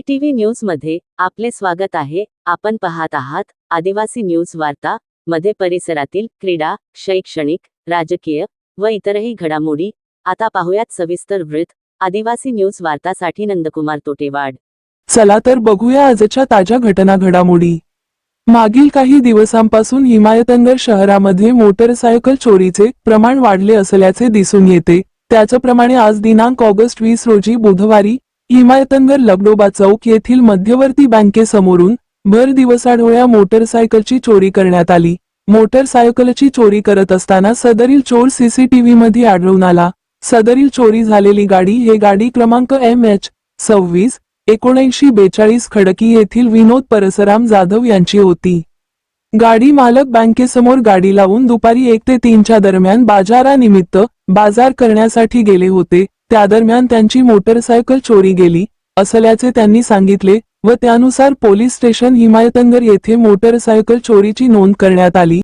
के TV न्यूजमध्ये आपले स्वागत आहे. आपण पाहत आहात आदिवासी न्यूज वार्ता मध्ये परिसरातील क्रीडा शैक्षणिक राजकीय व इतरही घडामोडी. आता पाहुयात सविस्तर वृत्त. आदिवासी न्यूज वार्तासाठी नंदकुमार तोटेवाड. चला तर बघूया आजच्या ताज्या घटना घडामोडी मागील काही दिवसांपासून हिमायतनगर शहरामध्ये मोटरसायकल चोरीचे प्रमाण वाढले असल्याचे दिसून येते. त्याचप्रमाणे आज दिनांक ऑगस्ट वीस रोजी बुधवारी हिमायतनगर लगडोबा चौक येथील मध्यवर्ती बँकेसमोरून भर दिवसाढोळ्या मोटरसायकलची चोरी करण्यात आली. मोटरसायकलची चोरी करत असताना सदरील चोर सीसीटीव्ही मध्ये आढळून आला. सदरील चोरी झालेली गाडी हे गाडी क्रमांक एम एच सव्वीस एकोणऐंशी बेचाळीस खडकी येथील विनोद परसराम जाधव यांची होती. गाडी मालक बँकेसमोर गाडी लावून दुपारी एक ते तीनच्या दरम्यान बाजारानिमित्त बाजार करण्यासाठी गेले होते. त्यादरम्यान त्यांची मोटरसायकल चोरी गेली असल्याचे त्यांनी सांगितले व त्यानुसार पोलीस स्टेशन हिमायतनगर येथे मोटरसायकल चोरीची नोंद करण्यात आली.